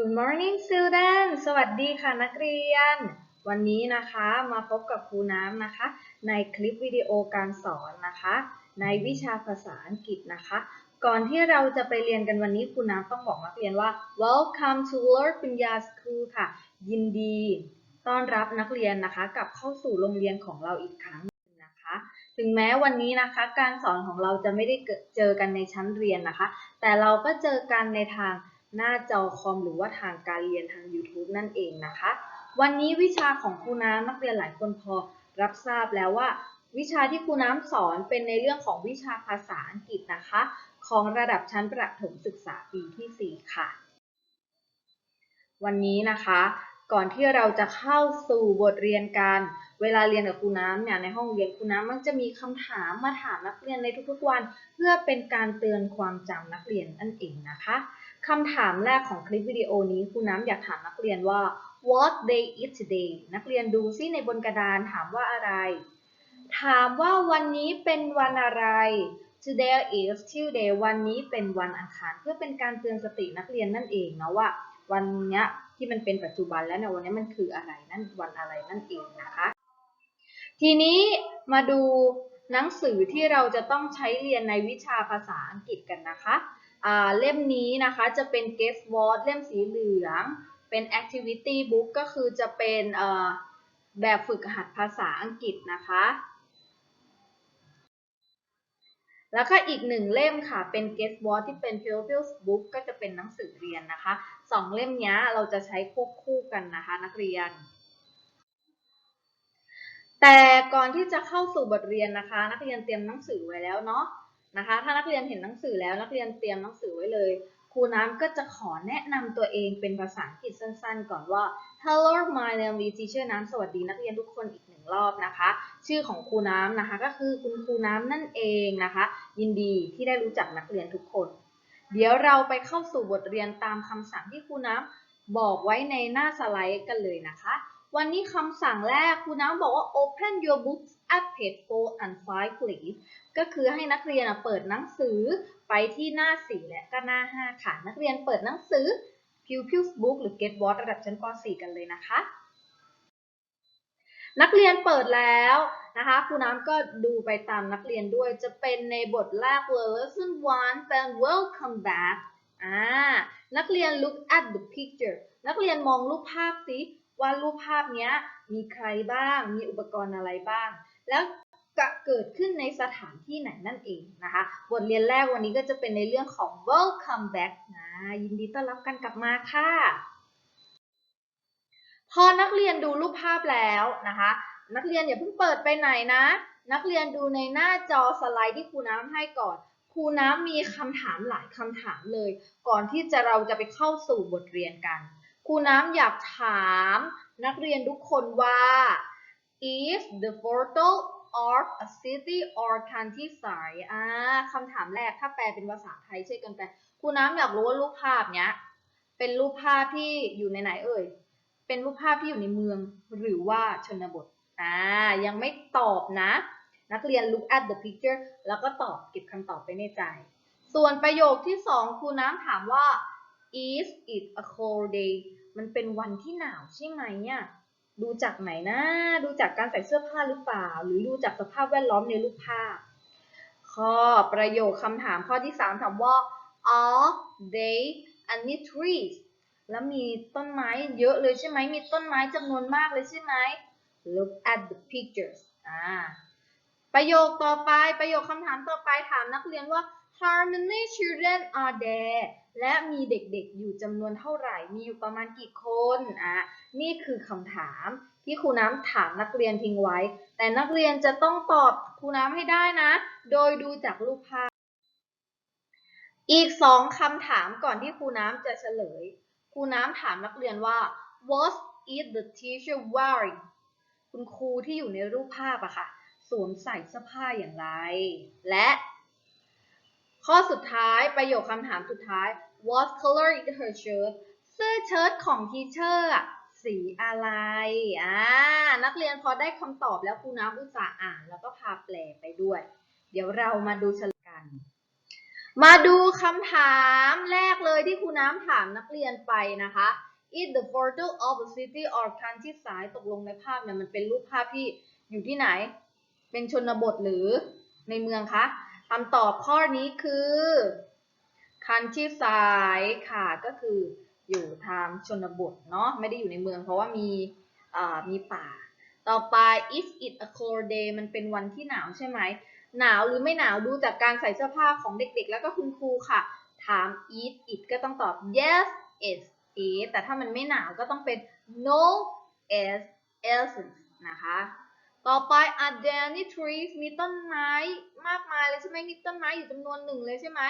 Good morning student สวัสดีค่ะนักเรียน วันนี้นะคะมาพบกับครูน้ำนะคะ ในคลิปวิดีโอการสอนนะคะ ในวิชาภาษาอังกฤษนะคะ ก่อนที่เราจะไปเรียนกันวันนี้ครูน้ำต้องบอกนักเรียนว่า Welcome to Lord ปัญญา School ค่ะ ยินดีต้อนรับนักเรียนนะคะกลับเข้าสู่โรงเรียนของเราอีกครั้งหนึ่งนะคะ ถึงแม้วันนี้นะคะ การสอนของเราจะไม่ได้เกิดเจอกันในชั้นเรียนนะคะ แต่เราก็เจอกันในทาง หน้าจอคอมหรือว่าทางการเรียนทาง YouTube นั่นเองนะคะ วันนี้วิชาของครูน้ำนักเรียนหลายคนพอรับทราบแล้วว่า วิชาที่ครูน้ำสอนเป็นในเรื่องของวิชาภาษาอังกฤษนะคะ ของระดับชั้นประถมศึกษาปีที่ 4 ค่ะ วันนี้นะคะ ก่อนที่เราจะเข้าสู่บทเรียนกันเวลาเรียนกับครูน้ำเนี่ยในห้องเรียนครูน้ำมักจะมีคำถามมาถามนักเรียนในทุกๆวัน เพื่อเป็นการเตือนความจำนักเรียนนั่นเองนะคะ คำถามแรกของคลิปวิดีโอนี้ครูน้ำอยากถามนักเรียนว่า what day is today นักเรียนดูซิในบนกระดานถามว่าอะไร ถามว่าวันนี้เป็นวันอะไร today is Tuesday วันนี้เป็นวันอังคาร เพื่อเป็นการเตือนสตินักเรียนนั่นเองนะว่า วันนี้ที่มันเป็นปัจจุบันแล้วในวันนี้มันคืออะไรนั่นวันอะไรนั่นเองนะคะ ทีนี้มาดูหนังสือที่เราจะต้องใช้เรียนในวิชาภาษาอังกฤษกันนะคะ เล่มนี้นะคะจะเป็น guest word เล่มสีเหลือง เป็น activity book ก็คือจะเป็นแบบฝึกหัดภาษาอังกฤษนะคะ แล้วก็อีกหนึ่งเล่มค่ะ เป็น guest word ที่เป็น pupils book ก็จะเป็นหนังสือเรียนนะคะสองเล่มนี้เราจะใช้ควบคู่กันนะคะนักเรียนแต่ก่อนที่จะเข้าสู่บทเรียนนะคะ นักเรียนเตรียมหนังสือไว้แล้วเนาะ นะคะ ถ้านักเรียนเห็นหนังสือแล้วนักเรียนเตรียมหนังสือไว้เลย ครูน้ำก็จะขอแนะนำตัวเองเป็นภาษาอังกฤษสั้นๆ ก่อนว่า Hello my name is teacher น้ำสวัสดีนักเรียนทุกคนอีกหนึ่งรอบนะคะ ชื่อของครูน้ำนะคะ ก็คือคุณครูน้ำนั่นเองนะคะ ยินดีที่ได้รู้จักนักเรียนทุกคน เดี๋ยวเราไปเข้าสู่บทเรียนตามคำสั่งที่ครูน้ำบอกไว้ในหน้าสไลด์กันเลยนะคะ วันนี้คำสั่งแรกครูน้ำบอกว่า open your books at page 4 and 5 please ก็คือให้นักเรียนเปิดหนังสือไปที่หน้า 4 และก็หน้า 5 ค่ะ นักเรียนเปิดหนังสือ Pupils Book หรือ Get What ระดับชั้นป .4 กันเลยนะคะ นักเรียนเปิดแล้วนะคะครูน้ำก็ดูไปตามนักเรียนด้วยจะเป็นในบทแรก lesson one เป็น welcome back อ่านักเรียน look at the picture นักเรียนมองรูปภาพสิ ว่ารูปภาพนี้มีใครบ้าง มีอุปกรณ์อะไรบ้าง แล้วจะเกิดขึ้นในสถานที่ไหนนั่นเองนะคะ บทเรียนแรกวันนี้ก็จะเป็นในเรื่องของ welcome back นะ ยินดีต้อนรับกันกลับมาค่ะ พอนักเรียนดูรูปภาพแล้วนะคะ นักเรียนอย่าเพิ่งเปิดไปไหนนะ นักเรียนดูในหน้าจอสไลด์ที่ครูน้ำให้ก่อนครูน้ำมีคำถามหลายคำถามเลย ก่อนที่จะเราจะไปเข้าสู่บทเรียนกัน ครูน้ำอยากถามนักเรียนทุกคนว่า is the photo of a city or countryside อ่าคำถามแรกถ้าแปลเป็นภาษาไทยช่วยกันแปลครูน้ำอยากรู้ว่ารูปภาพเนี้ย เป็นรูปภาพที่อยู่ในไหนเอ่ย เป็นรูปภาพที่อยู่ในเมืองหรือว่าชนบท อ่า ยังไม่ตอบนะ นักเรียน look at the picture แล้วก็ตอบเก็บคำตอบไปในใจ ส่วนประโยคที่สองครูน้ำถามว่า is it a cold day มันเป็นวันที่หนาวใช่ไหมเนี่ยดูจากไหนนะ ดูจากการใส่เสื้อผ้าหรือเปล่า หรือดูจากสภาพแวดล้อมในรูปภาพ ข้อประโยคคำถามข้อที่สามถามว่า are they any trees แล้วมีต้นไม้เยอะเลยใช่ไหม มีต้นไม้จำนวนมากเลยใช่ไหม Look at the pictures อ่า ประโยคต่อไป ประโยคคำถามต่อไปถามนักเรียนว่า How many children are there และมีเด็กๆอยู่จำนวนเท่าไหร่ มีอยู่ประมาณกี่คน อะ นี่คือคำถามที่ครูน้ำถามนักเรียนทิ้งไว้ แต่นักเรียนจะต้องตอบครูน้ำให้ได้นะ โดยดูจากรูปภาพ อีกสองคำถามก่อนที่ครูน้ำจะเฉลย ครูน้ำถามนักเรียนว่า what is the teacher wearing คุณครูที่อยู่ในรูปภาพอะค่ะ สวมใส่เสื้อผ้าอย่างไร และ ข้อสุดท้ายประโยคคำถามสุดท้าย what color is her shirt เสื้อเชิ้ตของทีเชอร์สีอะไรอ่านักเรียนพอได้คำตอบแล้วครูน้ำอุตส่าห์อ่านแล้วก็พาแปลไปด้วย เดี๋ยวเรามาดูเฉลยกัน มาดูคำถามแรกเลยที่ครูน้ำถามนักเรียนไปนะคะ Is the photo of a city or countryside ตกลงในภาพเนี่ยมันเป็นรูปภาพที่อยู่ที่ไหน เป็นชนบทหรือในเมืองคะคำตอบข้อนี้คือ countryside ค่ะก็คืออยู่ทางชนบทเนาะไม่ได้อยู่ในเมืองเพราะว่ามีมีป่า ต่อไป is it a cold day มันเป็นวันที่หนาวใช่ไหม หนาวหรือไม่หนาวดูจากการใส่เสื้อผ้าของเด็กๆ แล้วก็คุณครูค่ะ ถาม is it ก็ต้องตอบ yes it is แต่ถ้ามันไม่หนาวก็ต้องเป็น no it isn't นะคะ ต่อไป are there any trees มีต้นไม้มากมายเลยใช่ไหมมีต้นไม้อยู่จำนวนหนึ่งเลยใช่ไหม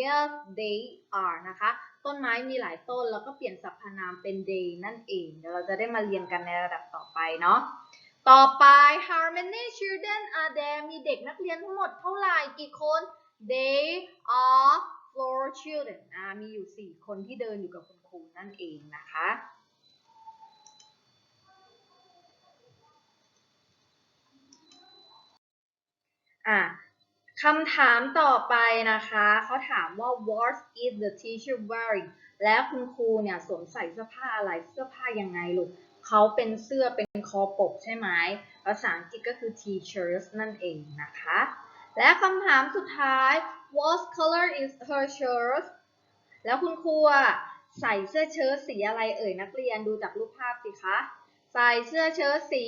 yes they are นะคะ ต้นไม้มีหลายต้นแล้วก็เปลี่ยนสรรพนามเป็น they นั่นเอง เดี๋ยวเราจะได้มาเรียนกันในระดับต่อไปเนาะ ต่อไป how many children are there มีเด็กนักเรียนทั้งหมดเท่าไหร่กี่คน they are four children อ่ามีอยู่ 4 คนที่เดินอยู่กับคุณครูนั่นเองนะคะอะ คำถามต่อไปนะคะ เขาถามว่า what is the teacher wearing แล้วคุณครูเนี่ยสวมใส่เสื้อผ้าอะไร เสื้อผ้ายังไงลูก เขาเป็นเสื้อเป็นคอปกใช่ไหม ภาษาอังกฤษก็คือ t-shirt นั่นเองนะคะ และคำถามสุดท้าย what color is her shirt แล้วคุณครูอะใส่เสื้อเชิ้ตสีอะไรเอ่ยนักเรียนดูจากรูปภาพสิคะ ใส่เสื้อเชิ้ตสี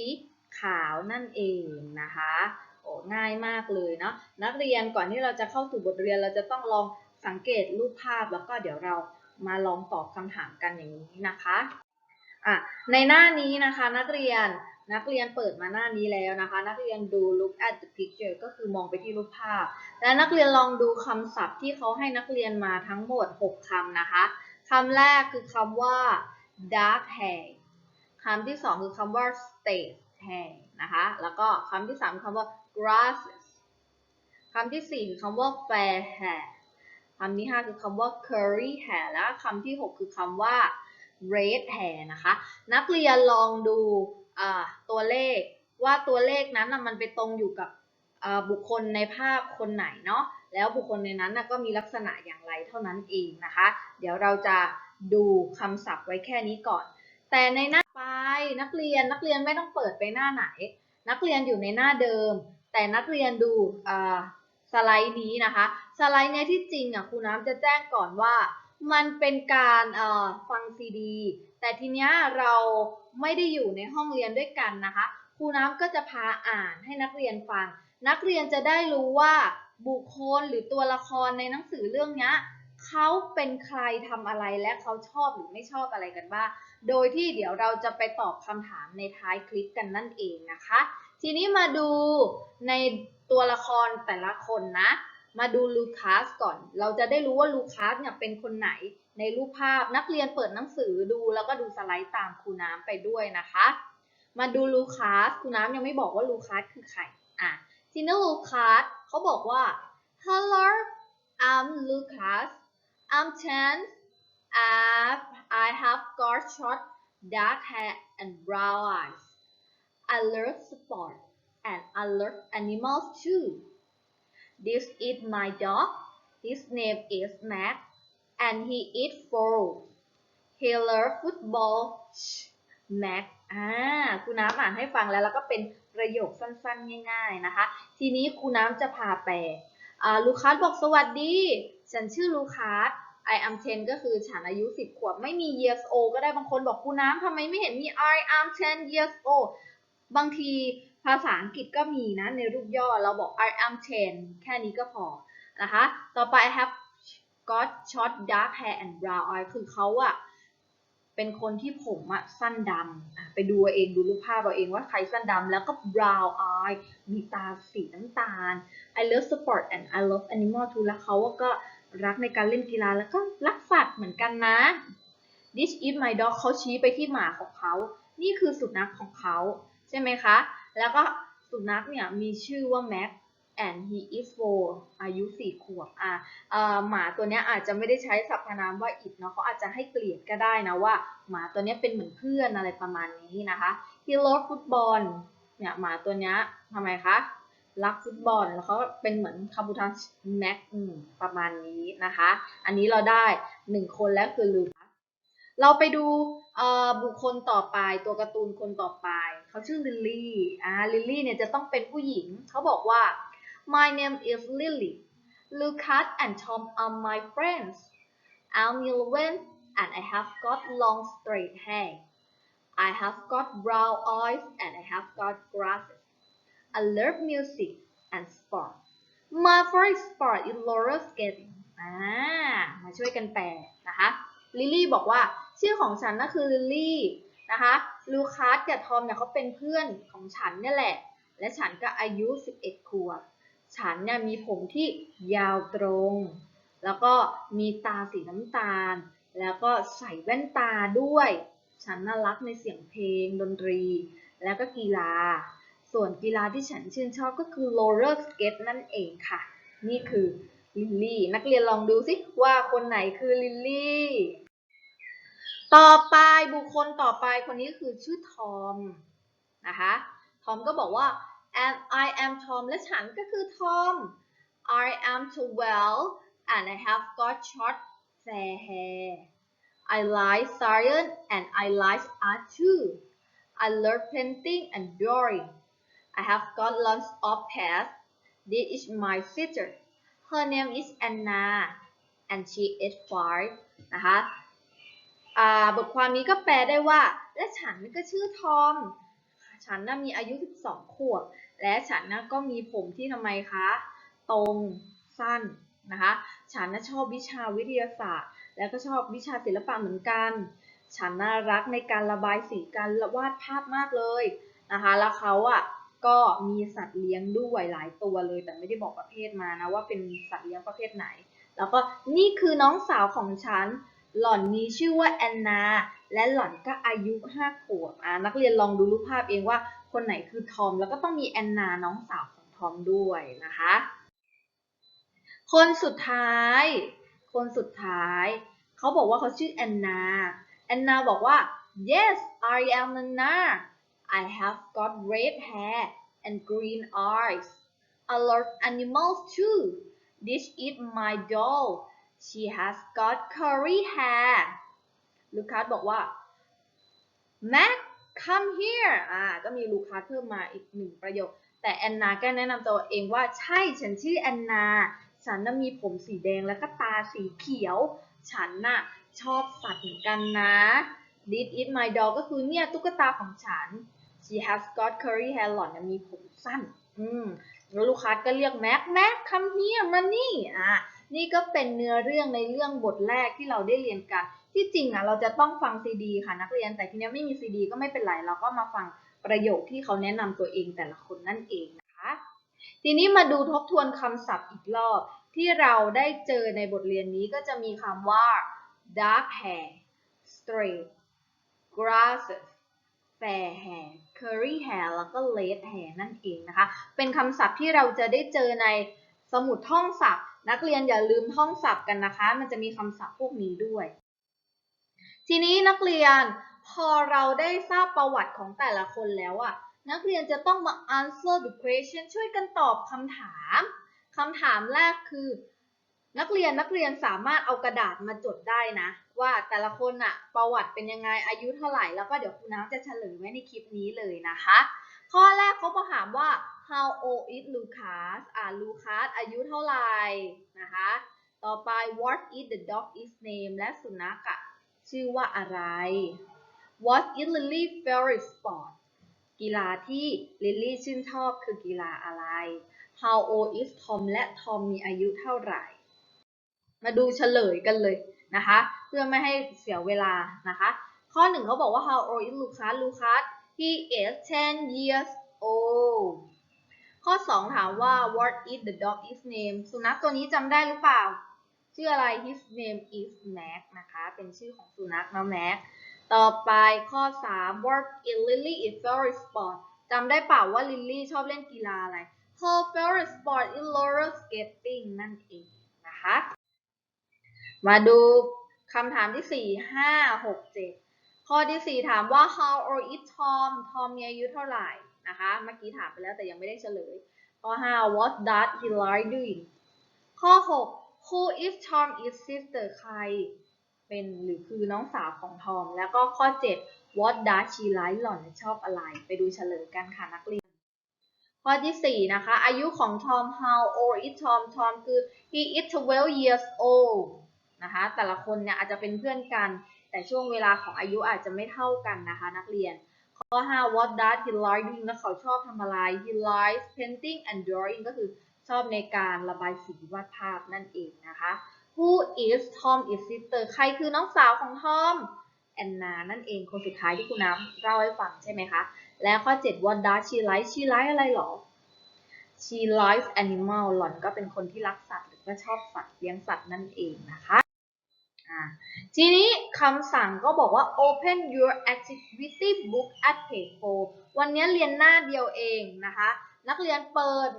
ขาวนั่นเองนะคะ ง่ายมากเลยเนาะนักเรียนก่อนที่เราจะเข้าสู่บทเรียนเราจะต้องลองสังเกตรูปภาพแล้วก็เดี๋ยวเรามาลองตอบคำถามกันอย่างนี้นะคะอะในหน้านี้นะคะนักเรียนนักเรียนเปิดมาหน้านี้แล้วนะคะ นักเรียนดู look at the picture ก็คือมองไปที่รูปภาพ และนักเรียนลองดูคำศัพท์ที่เขาให้นักเรียนมาทั้งหมด 6คำนะคะคำแรกคือคำว่า dark hair คำที่สองคือคำว่า straight hair นะคะ แล้วก็คำที่สามคำว่า glasses คำที่สี่คือคำว่า fair hair คำที่ห้าคือคำว่า curly hair และคำที่หกคือคำว่า red hair นะคะ นักเรียนลองดูตัวเลขว่าตัวเลขนั้นน่ะมันไปตรงอยู่กับบุคคลในภาพคนไหนเนาะแล้วบุคคลในนั้นน่ะก็มีลักษณะอย่างไรเท่านั้นเองนะคะ เดี๋ยวเราจะดูคำศัพท์ไว้แค่นี้ก่อน แต่ในหน้าไปนักเรียนนักเรียนไม่ต้องเปิดไปหน้าไหน นักเรียนอยู่ในหน้าเดิม แต่นักเรียนดูสไลด์นี้นะคะ สไลด์เนี้ยที่จริงอะครูน้ำจะแจ้งก่อนว่า มันเป็นการฟังซีดี แต่ทีเนี้ยเราไม่ได้อยู่ในห้องเรียนด้วยกันนะคะ ครูน้ำก็จะพาอ่านให้นักเรียนฟัง นักเรียนจะได้รู้ว่าบุคคลหรือตัวละครในหนังสือเรื่องเนี้ยเขาเป็นใครทำอะไรและเขาชอบหรือไม่ชอบอะไรกันบ้าง โดยที่เดี๋ยวเราจะไปตอบคำถามในท้ายคลิปกันนั่นเองนะคะ ทีนี้มาดูในตัวละครแต่ละคนนะ มาดูลูคัสก่อน เราจะได้รู้ว่าลูคัสเนี่ยเป็นคนไหนในรูปภาพนักเรียนเปิดหนังสือดูแล้วก็ดูสไลด์ตามครูน้ำไปด้วยนะคะ มาดูลูคัสครูน้ำยังไม่บอกว่าลูคัสคือใครอะทีนี้ลูคัสเขาบอกว่า Hello I'm Lucas I'm 10 I have got short dark hair and brown eyes I love sport and I love animals too This is my dog His name is Max and he eats food He loves football Max อ่าครูน้ำอ่านให้ฟังแล้วแล้วก็เป็นประโยคสั้นๆ ง่ายๆนะคะ ทีนี้ครูน้ำจะพาแปลอ่าลูคัสบอกสวัสดี ฉันชื่อลูคัส I am 10 ก็คือฉันอายุ 10 ขวบ ไม่มี years old ก็ได้บางคนบอกครูน้ำทำไมไม่เห็นมี I am 10 years old บางทีภาษาอังกฤษก็มีนะในรูปย่อเราบอก I am 10แค่นี้ก็พอนะคะ ต่อไป I have got short dark hair and brown eye คือเขาอะเป็นคนที่ผมอะสั้นดำไปดูเอาเองดูรูปภาพเราเองว่าใครสั้นดำแล้วก็ brown eye มีตาสีน้ำตาล I love sport and I love animal too แล้วเขาก็รักในการเล่นกีฬาแล้วก็รักสัตว์เหมือนกันนะ This is my dog เขาชี้ไปที่หมาของเขา นี่คือสุนัขของเขา ใช่ไหมคะ แล้วก็สุนัขเนี่ยมีชื่อว่า Max and he is four อายุสี่ขวบอะหมาตัวเนี้ยอาจจะไม่ได้ใช้สรรพนามว่า it เนาะเขาอาจจะให้เกลียดก็ได้นะว่า หมาตัวเนี้ยเป็นเหมือนเพื่อนอะไรประมาณนี้นะคะ he loves football เนี่ยหมาตัวเนี้ยทำไมคะรักฟุตบอลแล้วเขาเป็นเหมือนคาบูทัสแม็กประมาณนี้นะคะ อันนี้เราได้หนึ่งคนแล้วคือลูคัสเราไปดูบุคคลต่อไปตัวการ์ตูนคนต่อไป เขาชื่อลิลลี่อ่าลิลลี่เนี่ยจะต้องเป็นผู้หญิง เขาบอกว่า my name is Lily Lucas and Tom are my friends I'm 11 and I have got long straight hair I have got brown eyes and I have got glasses I love music and sport my favorite sport is roller skating อ่ามาช่วยกันแปลนะคะลิลลี่บอกว่าชื่อของฉันน่ะคือลิลลี่นะคะ ลูคัสกับทอมเนี่ยเขาเป็นเพื่อนของฉันเนี่ยแหละ และฉันก็อายุ 11ขวบ ฉันเนี่ยมีผมที่ยาวตรง แล้วก็มีตาสีน้ำตาล แล้วก็ใส่แว่นตาด้วย ฉันน่ารักในเสียงเพลงดนตรี แล้วก็กีฬา ส่วนกีฬาที่ฉันชื่นชอบก็คือ roller skate นั่นเองค่ะ นี่คือลิลลี่ นักเรียนลองดูสิว่าคนไหนคือลิลลี่ ต่อไปบุคคลต่อไปคนนี้คือชื่อทอมนะคะทอมก็บอกว่า and I am Tom และฉันก็คือทอม I am 12 and I have got short fair hair I like science and I like art too I love painting and drawing I have got lots of pets This is my sister Her name is Anna and she is five นะคะ บทความนี้ก็แปลได้ว่า และฉันก็ชื่อทอม ฉันน่ะมีอายุ 12 ขวบ และฉันน่ะก็มีผมที่ทำไมคะ ตรงสั้นนะคะ ฉันน่ะชอบวิชาวิทยาศาสตร์ แล้วก็ชอบวิชาศิลปะเหมือนกัน ฉันน่ารักในการระบายสีการวาดภาพมากเลยนะคะ แล้วเขาอะก็มีสัตว์เลี้ยงด้วยหลายตัวเลย แต่ไม่ได้บอกประเภทมานะว่าเป็นสัตว์เลี้ยงประเภทไหน แล้วก็นี่คือน้องสาวของฉัน หล่อนมีชื่อว่าแอนนา และหล่อนก็อายุ5ขวบอะนักเรียนลองดูรูปภาพเองว่าคนไหนคือทอม แล้วก็ต้องมีแอนนาน้องสาวของทอมด้วยนะคะ คนสุดท้าย คนสุดท้าย เขาบอกว่าเขาชื่อแอนนาแอนนาบอกว่า yes I am Anna I have got red hair and green eyes I love animals too this is my doll she has got curly hair ลูคัสบอกว่า Mac come here อ่า ก็มีลูคัสเพิ่มมาอีกหนึ่งประโยค แต่แอนนาก็แนะนำตัวเองว่าใช่ฉันชื่อแอนนา ฉันน่ะมีผมสีแดงแล้วก็ตาสีเขียว ฉันน่ะชอบสัตว์เหมือนกันนะ This is my doll ก็คือเนี่ยตุ๊กตาของฉัน She has got curly hair หล่อนมีผมสั้น อืมแล้วลูกค้าก็เรียกแม็กแม็ก come here มานี่ อ่า นี่ก็เป็นเนื้อเรื่องในเรื่องบทแรกที่เราได้เรียนกัน ที่จริงอะเราจะต้องฟังซีดีค่ะนักเรียน แต่ทีนี้ไม่มีซีดีก็ไม่เป็นไร เราก็มาฟังประโยคที่เขาแนะนำตัวเองแต่ละคนนั่นเองนะคะ ทีนี้มาดูทบทวนคำศัพท์อีกรอบ ที่เราได้เจอในบทเรียนนี้ก็จะมีคำว่า dark hair straight glasses fair hair curly hair แล้วก็ red hair นั่นเองนะคะ เป็นคำศัพท์ที่เราจะได้เจอในสมุดท่องศัพท์ นักเรียนอย่าลืมท่องศัพท์กันนะคะ มันจะมีคำศัพท์พวกนี้ด้วย ทีนี้นักเรียนพอเราได้ทราบประวัติของแต่ละคนแล้วอะนักเรียนจะต้องมา answer the question ช่วยกันตอบคำถามคำถามแรกคือ นักเรียนนักเรียนสามารถเอากระดาษมาจดได้นะ ว่าแต่ละคนอะประวัติเป็นยังไงอายุเท่าไหร่แล้วก็เดี๋ยวครูน้ำจะเฉลยไว้ในคลิปนี้เลยนะคะ ข้อแรกเขาถามว่า how old is Lucas อ่า Lucas อายุเท่าไหร่นะคะ ต่อไป what is the dog is name และสุนัขอะชื่อว่าอะไร what is Lily's favorite sport กีฬาที่ลิลลี่ชื่นชอบคือกีฬาอะไร how old is Tom และ Tom มีอายุเท่าไหร่ มาดูเฉลยกันเลยนะคะ เพื่อไม่ให้เสียเวลานะคะ ข้อหนึ่งเขาบอกว่า how old is Lucas Lucas he is 10 years old ข้อ 2 ถามว่า what is the dog is name สุนัขตัวนี้จำได้หรือเปล่า ชื่ออะไร his name is Mac นะคะ เป็นชื่อของสุนัขนะ Mac ต่อไปข้อ 3 what is Lily is favorite sport จำได้เปล่าว่าลิลลี่ชอบเล่นกีฬาอะไร her favorite sport is roller skating นั่นเองนะคะ มาดูคำถามที่ 4 5 6 7 ข้อที่ 4 ถามว่า how old is Tom Tom มีอายุเท่าไหร่ นะคะ เมื่อกี้ถามไปแล้วแต่ยังไม่ได้เฉลย ข้อ 5 what does Hillary doing ข้อ 6 who is Tom is sister ใคร เป็นหรือคือน้องสาวของทอม แล้วก็ข้อ 7 what does she like หล่อนชอบอะไร ไปดูเฉลยกันค่ะนักเรียน ข้อที่ 4 นะคะ อายุของทอม how old is Tom Tom คือ he is 12 years old นะคะ แต่ละคนเนี่ยอาจจะเป็นเพื่อนกัน แต่ช่วงเวลาของอายุอาจจะไม่เท่ากันนะคะ นักเรียน ข้อ 5 what does he like doing แล้วเขาชอบทำอะไร he likes painting and drawing ก็คือชอบในการระบายสีวาดภาพนั่นเองนะคะ who is Tom is sister ใครคือน้องสาวของทอมแอนนานั่นเองคนสุดท้ายที่คุณน้ำเล่าให้ฟังใช่ไหมคะ และข้อ 7 what does she like she like อะไรหรอ she likes animal หล่อนก็เป็นคนที่รักสัตว์หรือว่าชอบสัตว์เลี้ยงสัตว์นั่นเองนะคะ ทีนี้คำสั่งก็บอกว่า open your activity book at page 4วันนี้เรียนหน้าเดียวเองนะคะ นักเรียนเปิด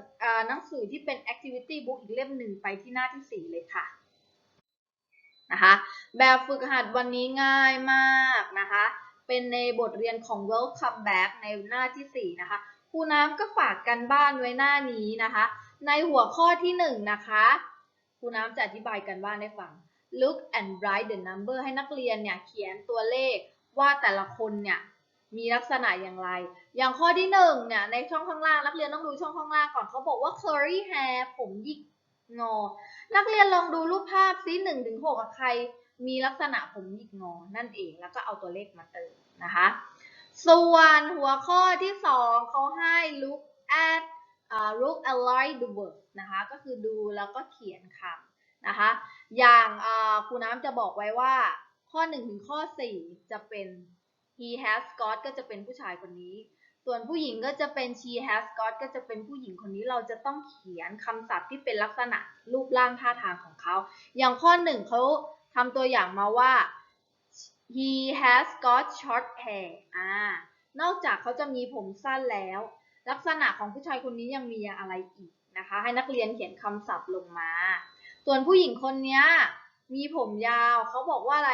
หนังสือที่เป็น activity book อีกเล่มหนึ่งไปที่หน้าที่ 4 เลยค่ะนะคะแบบฝึกหัดวันนี้ง่ายมากนะคะ เป็นในบทเรียนของ welcome back ในหน้าที่ 4 นะคะครูน้ำก็ฝากกันบ้านไว้หน้านี้นะคะ ในหัวข้อที่ 1 นะคะครูน้ำจะอธิบายกันบ้านให้ฟัง look and write the number ให้นักเรียนเนี่ยเขียนตัวเลขว่าแต่ละคนเนี่ยมีลักษณะอย่างไร อย่างข้อที่1เนี่ยในช่องข้างล่างนักเรียนต้องดูช่องข้างล่างก่อนเขาบอกว่า curly hair ผมหยิกงอ นักเรียนลองดูรูปภาพซิ1ถึง6กับใครมีลักษณะผมหยิกงอ นั่นเองแล้วก็เอาตัวเลขมาเติมนะคะ ส่วนหัวข้อที่ 2เขาให้ look at uh, look and write the word นะคะ ก็คือดูแล้วก็เขียนคำ นะคะ อย่างครูน้ำจะบอกไว้ว่าข้อ 1 ถึงข้อ 4 จะเป็น he has got ก็จะเป็นผู้ชายคนนี้ ส่วนผู้หญิงก็จะเป็น she has got ก็จะเป็นผู้หญิงคนนี้เราจะต้องเขียนคำศัพท์ที่เป็นลักษณะรูปร่างท่าทางของเขา อย่างข้อ 1เขาทำตัวอย่างมาว่า he has got short hair อ่านอกจากเขาจะมีผมสั้นแล้ว ลักษณะของผู้ชายคนนี้ยังมีอะไรอีกนะคะ ให้นักเรียนเขียนคำศัพท์ลงมา ส่วนผู้หญิงคนนี้มีผมยาว เขาบอกว่าอะไร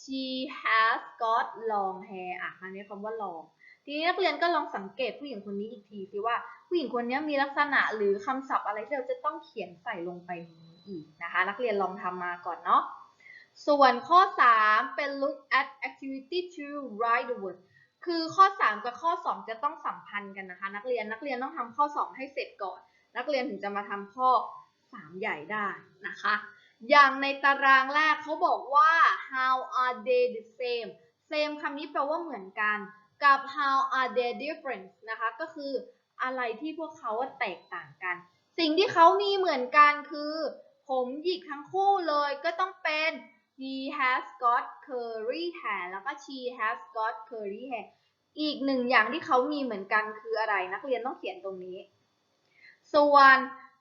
she has got long hair อะคราวนี้คำว่า long ทีนี้นักเรียนก็ลองสังเกตผู้หญิงคนนี้อีกทีสิว่าผู้หญิงคนนี้มีลักษณะหรือคำศัพท์อะไรที่เราจะต้องเขียนใส่ลงไปนนี้อีกนะคะ นักเรียนลองทำมาก่อนเนาะส่วนข้อ 3 เป็น look at activity to write the word คือข้อ 3 กับข้อ 2 จะต้องสัมพันธ์กันนะคะ นักเรียนนักเรียนต้องทำข้อ 2 ให้เสร็จก่อน นักเรียนถึงจะมาทำข้อ 3 ใหญ่ได้นะคะ อย่างในตารางแรกเขาบอกว่า how are they the same same คำนี้แปลว่าเหมือนกันกับ how are they different นะคะ ก็คืออะไรที่พวกเขาว่าแตกต่างกัน สิ่งที่เขามีเหมือนกันคือ ผมหยิกทั้งคู่เลยก็ต้องเป็น he has got curly hair แล้วก็ she has got curly hair อีกหนึ่งอย่างที่เขามีเหมือนกันคืออะไร นักเรียนต้องเขียนตรงนี้ ส่วน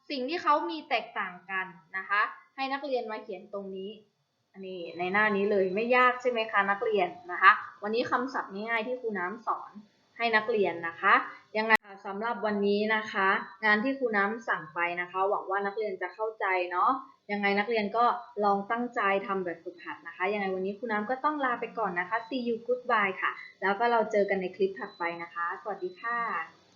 สิ่งที่เขามีแตกต่างกันนะคะ ให้นักเรียนมาเขียนตรงนี้อันนี้ในหน้านี้เลยไม่ยากใช่ไหมคะนักเรียนนะคะ วันนี้คำศัพท์ง่ายๆที่ครูน้ำสอนให้นักเรียนนะคะยังไงสำหรับวันนี้นะคะ งานที่ครูน้ำสั่งไปนะคะ หวังว่านักเรียนจะเข้าใจเนาะยังไงนักเรียนก็ลองตั้งใจทำแบบฝึกหัดนะคะ ยังไงวันนี้ครูน้ำก็ต้องลาไปก่อนนะคะ see you goodbye ค่ะ แล้วก็เราเจอกันในคลิปถัดไปนะคะ สวัสดีค่ะ